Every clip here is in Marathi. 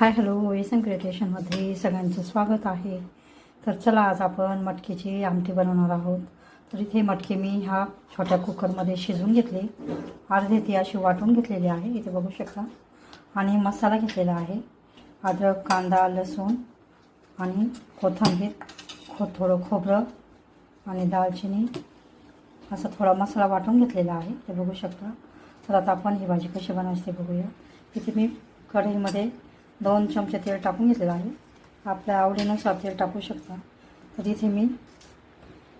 हाय हॅलो येसन क्रिएटेशनमध्ये सगळ्यांचं स्वागत आहे. तर चला आज आपण मटकीची आमटी बनवणार आहोत. तर इथे मटकी मी ह्या छोट्या कुकरमध्ये शिजवून घेतली. अर्धे ती अशी वाटून घेतलेली आहे. इथे बघू शकता. आणि मसाला घेतलेला आहे. अद्रक कांदा लसूण आणि कोथंबीर खो थोडं खोबरं आणि दालचिनी. असा थोडा मसाला वाटून घेतलेला आहे. ते बघू शकता. तर आता आपण ही भाजी कशी बनवायची ते बघूया. इथे मी कढईमध्ये दोन चमचे तेल टाकून घेतलेलं आहे आपल्या आवडीनुसार तेल टाकू शकता. तर इथे मी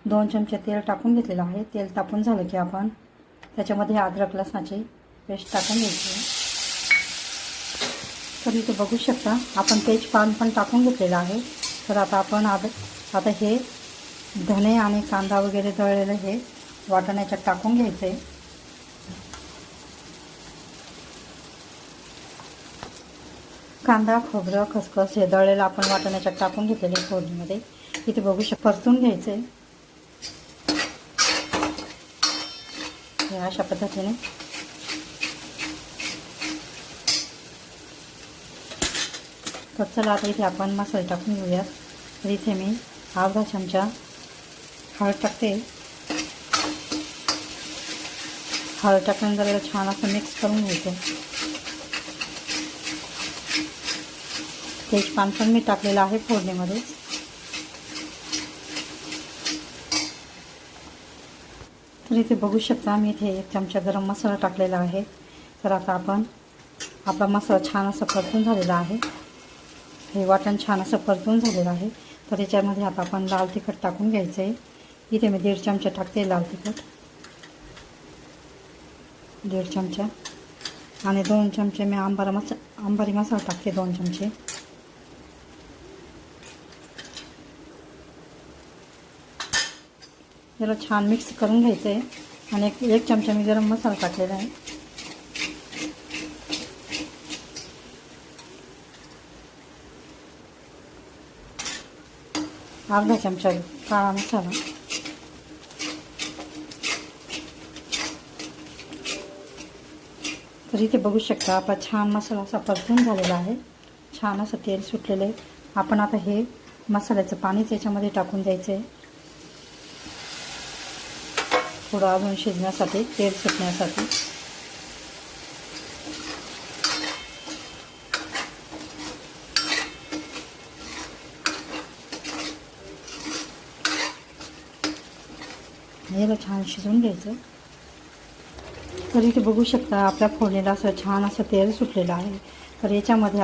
दोन चमचे तेल टाकून घेतलेलं आहे. तेल तापून झालं की आपण त्याच्यामध्ये अद्रक लसणाची पेस्ट टाकून घ्यायची. तर इथे बघू शकता आपण तेजपान पण टाकून घेतलेलं आहे. तर आता आपण आद आता हे धने आणि कांदा वगैरे दळलेलं हे वाटण्याच्यात टाकून घ्यायचं. आहे कांदा खोबरं खसखस हे दळलेलं आपण वाटण्याच्यात टाकून घेतलेले फोडणीमध्ये. इथे बघू शक परतून घ्यायचं. आहे हे अशा पद्धतीने. तर चला आता इथे आपण मसाले टाकून घेऊयात. तर इथे मी अर्धा चमचा हळद टाकते. हळद टाकल्यानंतर छान असं मिक्स करून घ्यायचं. तेजपान पण मी टाकलेलं आहे फोडणीमध्ये. तर इथे बघू शकता मी इथे एक चमचा गरम मसाला टाकलेला आहे. तर आता आपण आपला मसाला छान असं परतून झालेला आहे. हे वाटण छान असं परतून झालेलं आहे. तर त्याच्यामध्ये आता आपण लाल तिखट टाकून घ्यायचं आहे इथे मी दीड चमचा टाकते लाल तिखट. दीड चमचा. आणि दोन चमचे मी आंबारा मसा आंबारी मसाला टाकते दोन चमचे. याला छान मिक्स करून घ्यायचं आहे आणि एक एक चमचा मी गरम मसाला टाकलेला आहे. अर्धा चमचा काळा मसाला. तर इथे बघू शकता आपला छान मसाला असा परतून झालेला आहे. छान असं तेल सुटलेलं आहे. आपण आता हे मसाल्याचं पाणीच याच्यामध्ये टाकून द्यायचं आहे थोडं अजून शिजण्यासाठी तेल सुटण्यासाठी. याला छान शिजवून घ्यायचं. तर इथे बघू शकता आपल्या फोडणीला असं छान असं तेल सुटलेलं आहे. तर याच्यामध्ये